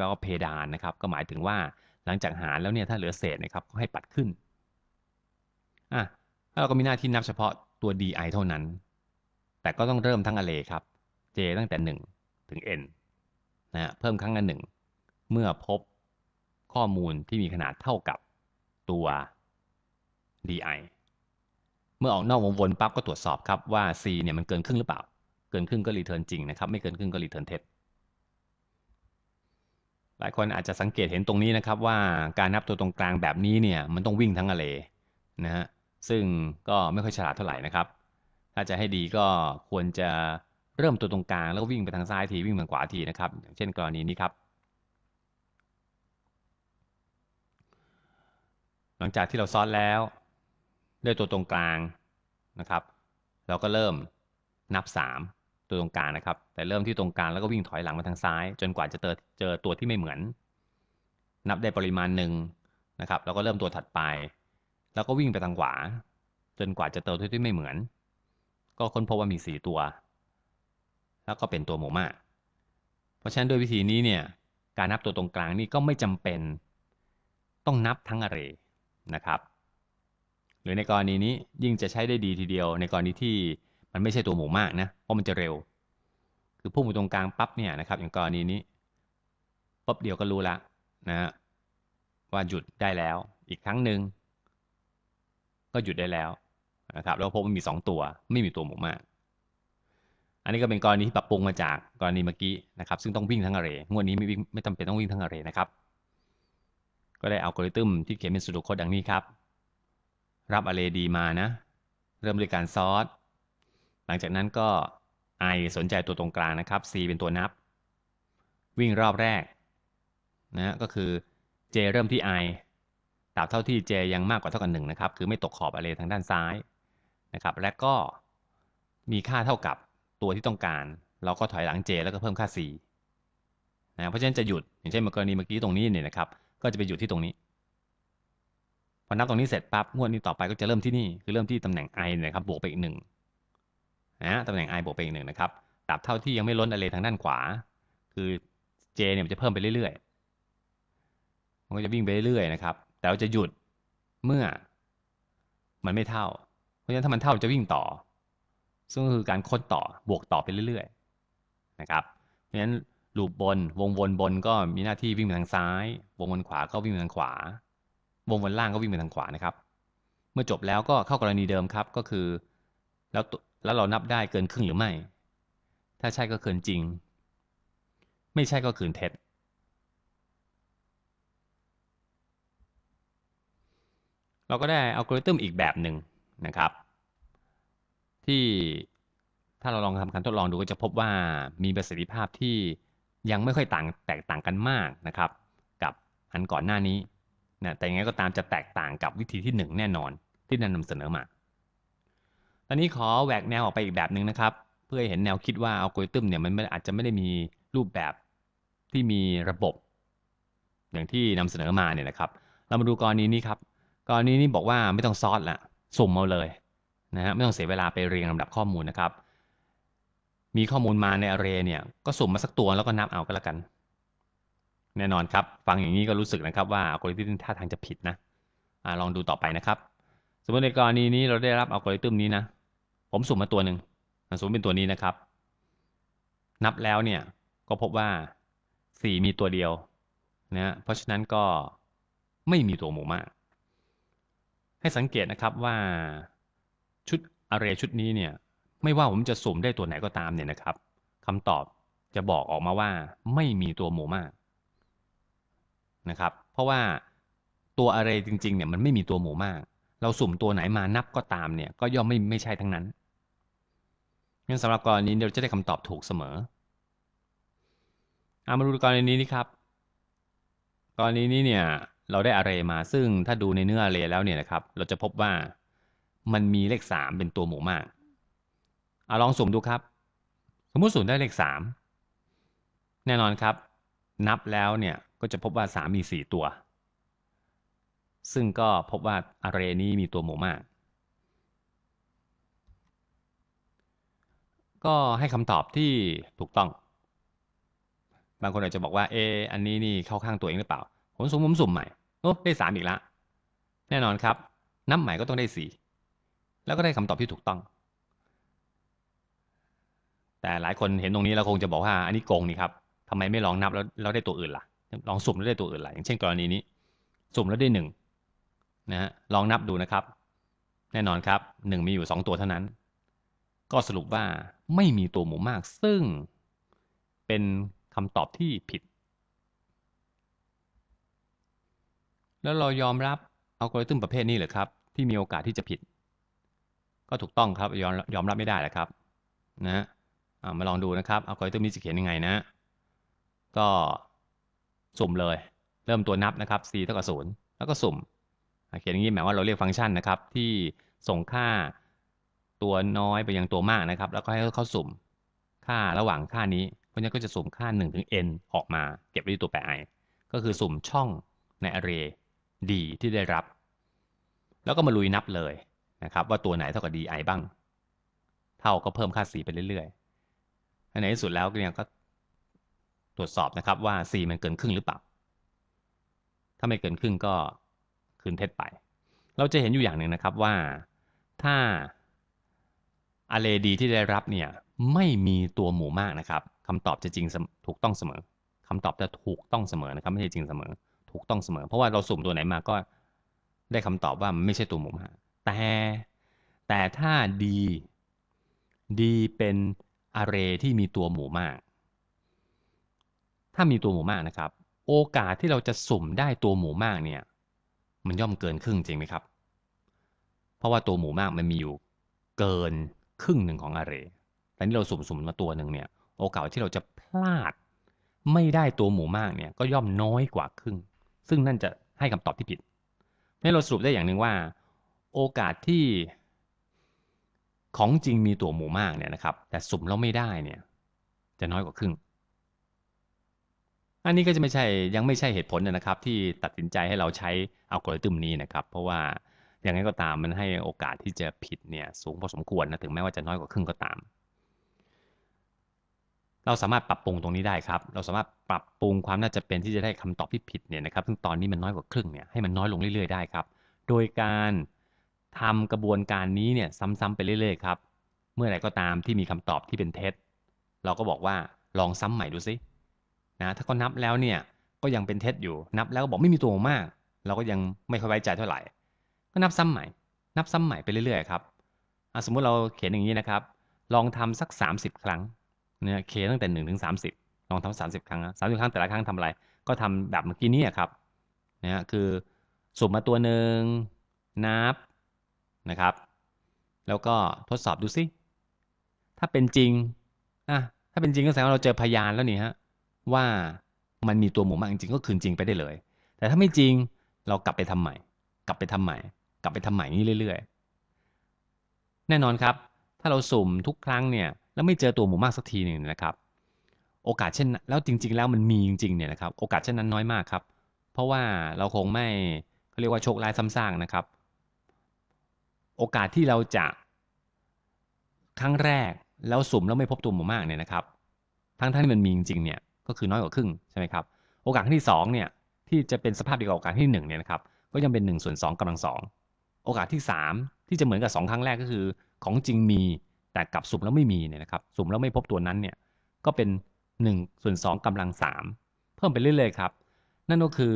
ปลว่าเพดานนะครับ ก็หมายถึงว่าหลังจากหารแล้วเนี่ยถ้าเหลือเศษนะครับก็ให้ปัดขึ้นอะแล้วเราก็มีหน้าที่นับเฉพาะตัว di เท่านั้น แต่ก็ต้องเริ่มทั้งอ r ร a y ครับ j ตั้งแต่ 1 ถึง n นะฮะเพิ่มครั้งละหนึ่งเมื่อพบข้อมูลที่มีขนาดเท่ากับตัว di เมื่อออกนอกวงวนปั๊บก็ตรวจสอบครับว่า c เนี่ยมันเกินครึ่งหรือเปล่า เกินครึ่งก็รีเทิร์นจริงนะครับ ไม่เกินครึ่งก็รีเทิร์นเท็จ หลายคนอาจจะสังเกตเห็นตรงนี้นะครับว่าการนับตัวตรงกลางแบบนี้เนี่ยมันต้องวิ่งทั้งอเลนะฮะซึ่งก็ไม่ค่อยฉลาดเท่าไหร่นะครับ ถ้าจะให้ดีก็ควรจะเริ่มตัวตรงกลางแล้ววิ่งไปทางซ้ายทีวิ่งไปทางขวาทีนะครับอย่างเช่นกรณีนี้ครับ หลังจากที่เราซ้อนแล้วด้วยตัวตรงกลางนะครับ เราก็เริ่มนับ 3 ตัวตรงกลางนะครับ แต่เริ่มที่ตรงกลางแล้วก็วิ่งถอยหลังมาทางซ้าย จนกว่าจะเจอเจอตัวที่ไม่เหมือน นับได้ปริมาณหนึ่งนะครับ แล้วก็เริ่มตัวถัดไป แล้วก็วิ่งไปทางขวา จนกว่าจะเจอตัวที่ไม่เหมือน ก็ค้นพบว่ามี4ตัว แล้วก็เป็นตัวโมมาเพราะฉะนั้นด้วยวิธีนี้เนี่ยการนับตัวตรงกลางนี่ก็ไม่จำเป็น ต้องนับทั้งอเรนะครับ หรือในกรณีนี้ยิ่งจะใช้ได้ดีทีเดียว ในกรณีที่ มันไม่ใช่ตัวหมูมากนะ เพราะมันจะเร็ว คือพุ่งไปตรงกลางปั๊บเนี่ยนะครับ อย่างกรณีนี้ปั๊บเดียวก็รู้ละนะฮะว่าหยุดได้แล้ว อีกครั้งหนึ่งก็หยุดได้แล้วนะครับ แล้วพบว่ามี 2 ตัว ไม่มีตัวหมูมาก อันนี้ก็เป็นกรณีที่ปรับปรุงมาจากกรณีเมื่อกี้นะครับ ซึ่งต้องวิ่งทั้งอเรย์งวดนี้ไม่วิ่งไม่จำเป็นต้องวิ่งทั้งอเรย์นะครับ ก็ได้อัลกอริทึมที่เขียนเป็นสูตรโคดดังนี้ครับ รับอ r รดีมานะ เริ่มด้วยการซอส ลังจากนั้นก็ i สนใจตัวตรงกลางนะครับ c เป็นตัวนับ วิ่งรอบแรกนะก็คือ j เริ่มที่ i ตราบเท่าที่ j ยังมากกว่าเท่ากัน1นะครับ คือไม่ตกขอบอ r รทางด้านซ้ายนะครับ และก็มีค่าเท่ากับตัวที่ต้องการ เราก็ถอยหลัง j แล้วก็เพิ่มค่า c นะเพราะฉะนั้นจะหยุด อย่างเช่นกรณีเมื่อกี้ตรงนี้เนี่ยนะครับ ก็จะไปหยุดที่ตรงนี้ พอนับตรงนี้เสร็จปั๊บงวดนี้ต่อไปก็จะเริ่มที่นี่ คือเริ่มที่ตำแหน่ง i นะครับ บวกไปอีกหนึ่ง นะตำแหน่ง i บวกไปอีกหนึ่งนะครับตราบเท่าที่ยังไม่ล้นอะไรทางด้านขวา คือ j เนี่ยมันจะเพิ่มไปเรื่อยๆ มันก็จะวิ่งไปเรื่อยๆนะครับ แต่เราจะหยุดเมื่อมันไม่เท่า เพราะฉะนั้นถ้ามันเท่าจะวิ่งต่อ ซึ่งก็คือการค้นต่อบวกต่อไปเรื่อยๆ นะครับ เพราะฉะนั้นลูปบนวงวนบนก็มีหน้าที่วิ่งไปทางซ้าย วงวนขวาก็วิ่งไปทางขวา วงบนล่างก็วิ่งไปทางขวานะครับ เมื่อจบแล้วก็เข้ากรณีเดิมครับ ก็คือ แล้ว แล้วเรานับได้เกินครึ่งหรือไม่ ถ้าใช่ก็เกินจริง ไม่ใช่ก็คืนเท็จ เราก็ได้อัลกอริทึมอีกแบบหนึ่งนะครับ ที่ถ้าเราลองทำการทดลองดูก็จะพบว่ามีประสิทธิภาพที่ยังไม่ค่อยต่างแตกต่างกันมากนะครับ กับอันก่อนหน้านี้นะแต่ยังไงก็ตามจะแตกต่างกับวิธีที่ 1 แน่นอนที่นำเสนอมา ตอนนี้ขอแหวกแนวออกไปอีกแบบหนึ่งนะครับ เพื่อให้เห็นแนวคิดว่าอัลกอริทึมเนี่ยมันอาจจะไม่ได้มีรูปแบบที่มีระบบ อย่างที่นำเสนอมาเนี่ยนะครับ เรามาดูกรณีนี้ครับ กรณีนี้บอกว่าไม่ต้องซอสละสุ่มเอาเลยนะฮะไม่ต้องเสียเวลาไปเรียงลำดับข้อมูลนะครับ มีข้อมูลมาในอเรเนี่ยก็สุ่มมาสักตัวแล้วก็นับเอาก็แล้วกัน แน่นอนครับ ฟังอย่างนี้ก็รู้สึกนะครับว่าอัลกอริทึมท่าทางจะผิดนะอลองดูต่อไปนะครับ สมมติในกรณีนี้เราได้รับอัลกอริทึมนี้นะ ผมสุ่มมาตัวหนึ่งสมมติเป็นตัวนี้นะครับ นับแล้วเนี่ยก็พบว่า 4 มีตัวเดียวนะเพราะฉะนั้นก็ไม่มีตัวหมู่มาก ให้สังเกตนะครับว่าชุดอาร์เรชุดนี้เนี่ยไม่ว่าผมจะสุ่มได้ตัวไหนก็ตามเนี่ยนะครับคำตอบจะบอกออกมาว่าไม่มีตัวหมู่มากนะครับ เพราะว่าตัวอะไรจริงๆเนี่ยมันไม่มีตัวหมู่มาก เราสุ่มตัวไหนมานับก็ตามเนี่ยก็ย่อมไม่ไม่ใช่ทั้งนั้น งั้นสำหรับกรณีนี้เราจะได้คำตอบถูกเสมอเอามาดูกรณีนี้นี่ครับ กรณีนี้เนี่ยเราได้อะไรมาซึ่งถ้าดูในเนื้ออะไรแล้วเนี่ยนะครับ เราจะพบว่ามันมีเลขสามเป็นตัวหมู่มากเอาลองสุ่มดูครับ สมมติสุ่มได้เลขสามแน่นอนครับ นับแล้วเนี่ยก็จะพบว่า 3 มี 4 ตัว ซึ่งก็พบว่าอาร์เรนี้มีตัวหมู่มาก ก็ให้คำตอบที่ถูกต้อง บางคนอาจจะบอกว่าเอออันนี้นี่เข้าข้างตัวเองหรือเปล่า ผมสุ่มผมสุ่มใหม่โอ้ได้สามอีกละแน่นอนครับ นับใหม่ก็ต้องได้สี่แล้วก็ได้คำตอบที่ถูกต้อง แต่หลายคนเห็นตรงนี้แล้วคงจะบอกว่าอันนี้โกงนี่ครับทำไมไม่ลองนับแล้วแล้วได้ตัวอื่นล่ะ ลองสุ่มแล้วได้ตัวอื่นล่ะอย่างเช่นกรณีนี้ สุ่มแล้วได้หนึ่งนะฮะลองนับดูนะครับ แน่นอนครับหนึ่งมีอยู่สองตัวเท่านั้น ก็สรุปว่าไม่มีตัวหมูมาก ซึ่งเป็นคำตอบที่ผิด แล้วเรายอมรับอัลกอริทึมประเภทนี้เหรอครับ ที่มีโอกาสที่จะผิด ก็ถูกต้องครับยอมยอมรับไม่ได้แหละครับนะมาลองดูนะครับอัลกอริทึมนี้จะเขียนยังไงนะ ก็สุ่มเลย เริ่มตัวนับนะครับ c เท่ากับศูนย์แล้วก็สุ่ม เขียนอย่างนี้หมายว่าเราเรียกฟังก์ชันนะครับ ที่ส่งค่า ตัวน้อยไปยังตัวมากนะครับ แล้วก็ให้เขาสุ่มค่าระหว่างค่านี้เพราะฉะนั้นก็จะสุ่มค่า1ถึง n ออกมาเก็บไว้ที่ตัวแปร i ก็คือสุ่มช่องใน array d ที่ได้รับ แล้วก็มาลุยนับเลยนะครับ ว่าตัวไหนเท่ากับ di บ้าง เท่าก็เพิ่มค่า c ไปเรื่อยๆในที่สุดแล้วเนี่ยก็ตรวจสอบนะครับว่า c มันเกินครึ่งหรือเปล่า ถ้าไม่เกินครึ่งก็คืนเท็จไป เราจะเห็นอยู่อย่างหนึ่งนะครับว่าถ้า array d ที่ได้รับเนี่ยไม่มีตัวหมู่มากนะครับคำตอบจะจริงถูกต้องเสมอคำตอบจะถูกต้องเสมอนะครับไม่ใช่จริงเสมอ ถูกต้องเสมอ เพราะว่าเราสุ่มตัวไหนมาก็ได้คำตอบว่ามันไม่ใช่ตัวหมู่มากแต่แต่ถ้า d d เป็น array ที่มีตัวหมู่มาก ถ้ามีตัวหมู่มากนะครับ โอกาสที่เราจะสุ่มได้ตัวหมู่มากเนี่ยมันย่อมเกินครึ่งจริงไหมครับ เพราะว่าตัวหมู่มากมันมีอยู่เกิน ครึ่งหนึ่งของอาเรแต่นี่เราสุ่มๆมาตัวหนึ่งเนี่ย โอกาสที่เราจะพลาด ไม่ได้ตัวหมูมากเนี่ยก็ย่อมน้อยกว่าครึ่ง ซึ่งนั่นจะให้คำตอบที่ผิดนี่เราสรุปได้อย่างหนึ่งว่า โอกาสที่ของจริงมีตัวหมูมากเนี่ยนะครับ แต่สุ่มแล้วไม่ได้เนี่ย จะน้อยกว่าครึ่ง อันนี้ก็จะไม่ใช่ยังไม่ใช่เหตุผลนะครับ ที่ตัดสินใจให้เราใช้อัลกอริทึมนี้นะครับ เพราะว่า อย่างไรก็ตามมันให้โอกาสที่จะผิดเนี่ยสูงพอสมควรนะถึงแม้ว่าจะน้อยกว่าครึ่งก็ตาม เราสามารถปรับปรุงตรงนี้ได้ครับ เราสามารถปรับปรุงความน่าจะเป็นที่จะได้คำตอบที่ผิดเนี่ยนะครับซึ่งตอนนี้มันน้อยกว่าครึ่งเนี่ยให้มันน้อยลงเรื่อยๆได้ครับ โดยการทำกระบวนการนี้เนี่ยซ้ำๆไปเรื่อยๆครับ เมื่อไหร่ก็ตามที่มีคำตอบที่เป็นเท็จ เราก็บอกว่าลองซ้ำใหม่ดูซินะถ้าก็นับแล้วเนี่ยก็ยังเป็นเท็จอยู่นับแล้วบอกไม่มีตัวมาก เราก็ยังไม่ค่อยไว้ใจเท่าไหร่ ก็นับซ้ำใหม่ นับซ้ำใหม่ไปเรื่อยๆครับสมมุติเราเขียนอย่างนี้นะครับ ลองทำสัก 30 ครั้งเนี่ยเคตั้งแต่1ถึง30 ลองทำสามสิบครั้งสามสิบครั้งแต่ละครั้งทำอะไร ก็ทำแบบเมื่อกี้นี้ครับนะคือสุ่มมาตัวหนึ่งนับนะครับ แล้วก็ทดสอบดูซิถ้าเป็นจริงอะถ้าเป็นจริงก็แสดงว่าเราเจอพยานแล้วนี่ฮะว่ามันมีตัวหมู่มากจริงก็คืนจริงไปได้เลย แต่ถ้าไม่จริงเรากลับไปทำใหม่ กลับไปทำใหม่ กลับไปทำใหม่นี้เรื่อยๆ แน่นอนครับ ถ้าเราสุ่มทุกครั้งเนี่ยแล้วไม่เจอตัวหมูมากสักทีหนึ่งนะครับ โอกาสเช่นแล้วจริง ๆ แล้วมันมีจริงๆเนี่ยนะครับโอกาสเช่นนั้นน้อยมากครับ เพราะว่าเราคงไม่เขาเรียกว่าโชคร้ายซ้ำซากนะครับ โอกาสที่เราจะครั้งแรกแล้วสุ่มแล้วไม่พบตัวหมูมากเนี่ยนะครับ ทั้งที่มันมีจริงๆเนี่ยก็คือน้อยกว่าครึ่งใช่ไหมครับโอกาสที่2เนี่ยที่จะเป็นสภาพเดียวกับโอกาสที่1เนี่ยนะครับก็ยังเป็น1ส่วน2กำลังสอง โอกาสที่ 3 ที่จะเหมือนกับ 2 ครั้งแรกก็คือ ของจริงมีแต่กลับสุ่มแล้วไม่มีเนี่ยนะครับสุ่มแล้วไม่พบตัวนั้นเนี่ยก็เป็น1ส่วน2กำลัง 3 เพิ่มไปเรื่อยๆครับ นั่นก็คือ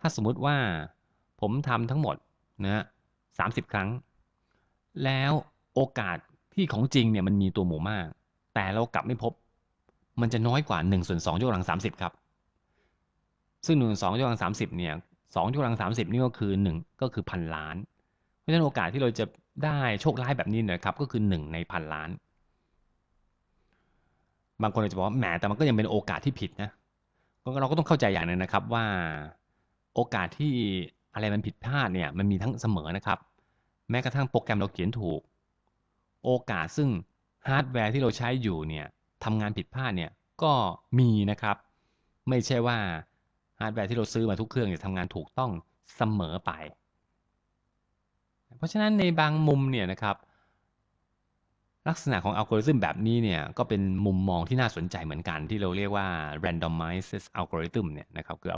ถ้าสมมุติว่าผมทำทั้งหมดนะสามสิบครั้ง แล้วโอกาสที่ของจริงเนี่ยมันมีตัวหมู่มาก แต่เรากลับไม่พบ มันจะน้อยกว่า1ส่วน2ยกกำลัง 30 ครับ ซึ่ง1ส่วน2ยกกำลัง 30เนี่ยสองยกกำลังสามสิบนี่ก็คือหนึ่งก็คือพันล้าน เพราะฉะนั้นโอกาสที่เราจะได้โชคร้ายแบบนี้นะครับก็คือหนึ่งในพันล้าน บางคนอาจจะบอกว่าแหมแต่มันก็ยังเป็นโอกาสที่ผิดนะเราก็ต้องเข้าใจอย่างนึงนะครับว่าโอกาสที่อะไรมันผิดพลาดเนี่ยมันมีทั้งเสมอนะครับ แม้กระทั่งโปรแกรมเราเขียนถูก โอกาสซึ่งฮาร์ดแวร์ที่เราใช้อยู่เนี่ยทำงานผิดพลาดเนี่ยก็มีนะครับ ไม่ใช่ว่าฮาร์ดแวร์ที่เราซื้อมาทุกเครื่องจะทำงานถูกต้องเสมอไป เพราะฉะนั้นในบางมุมเนี่ยนะครับลักษณะของอัลกอริทึมแบบนี้เนี่ยก็เป็นมุมมองที่น่าสนใจเหมือนกันที่เราเรียกว่า randomized algorithm เนี่ยนะครับคือ